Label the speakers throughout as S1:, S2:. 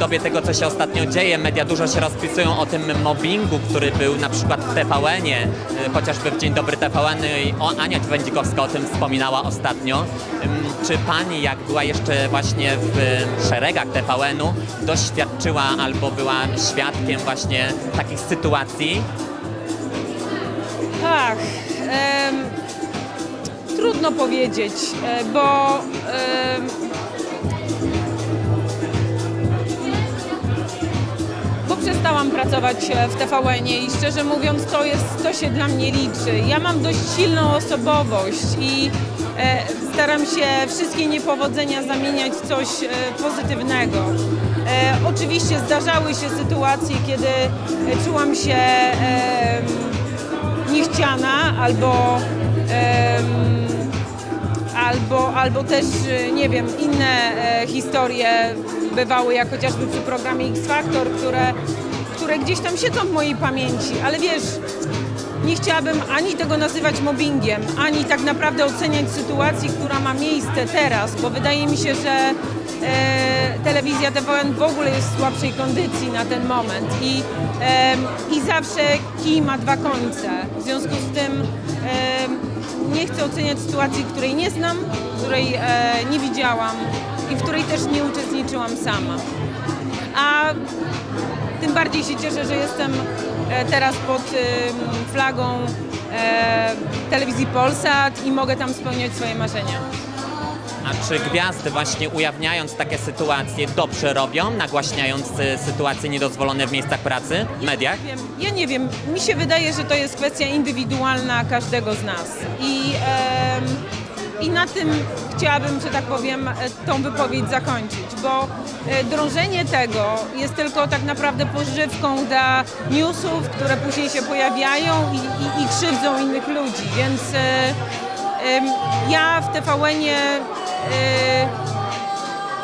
S1: dobie tego, co się ostatnio dzieje, media dużo się rozpisują o tym mobbingu, który był na przykład w TVN-ie, y, chociażby w Dzień Dobry TVN i Ania Wędzikowska o tym wspominała ostatnio. Czy pani, jak była jeszcze właśnie w szeregach TVN-u, doświadczyła albo była świadkiem właśnie takich sytuacji?
S2: Ach, em, trudno powiedzieć, e, bo przestałam pracować e, w TVN-ie i szczerze mówiąc to jest, to się dla mnie liczy. Ja mam dość silną osobowość i e, staram się wszystkie niepowodzenia zamieniać w coś e, pozytywnego. E, oczywiście zdarzały się sytuacje, kiedy e, czułam się em, niechciana albo em, albo, też, y, nie wiem, inne e, historie bywały, jak chociażby przy programie X Factor, które, które gdzieś tam siedzą w mojej pamięci, ale wiesz, nie chciałabym ani tego nazywać mobbingiem, ani tak naprawdę oceniać sytuacji, która ma miejsce teraz, bo wydaje mi się, że e, telewizja TVN w ogóle jest w słabszej kondycji na ten moment i, em, i zawsze kij ma dwa końce. W związku z tym chcę oceniać sytuacji, której nie znam, której e, nie widziałam i w której też nie uczestniczyłam sama. A tym bardziej się cieszę, że jestem e, teraz pod em, flagą e, telewizji Polsat i mogę tam spełniać swoje marzenia.
S1: A czy gwiazdy właśnie ujawniając takie sytuacje dobrze robią, nagłaśniając y, sytuacje niedozwolone w miejscach pracy, w mediach?
S2: Wiem, ja nie wiem, mi się wydaje, że to jest kwestia indywidualna każdego z nas. I, em, i na tym chciałabym, że tak powiem, e, tą wypowiedź zakończyć, bo e, drążenie tego jest tylko tak naprawdę pożywką dla newsów, które później się pojawiają i, i, i krzywdzą innych ludzi, więc e, em, ja w TVN-ie e,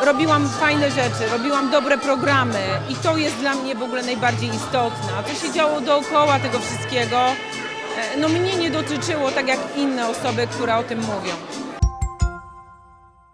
S2: robiłam fajne rzeczy, robiłam dobre programy i to jest dla mnie w ogóle najbardziej istotne. A co się działo dookoła tego wszystkiego, e, no mnie nie dotyczyło tak jak inne osoby, które o tym mówią.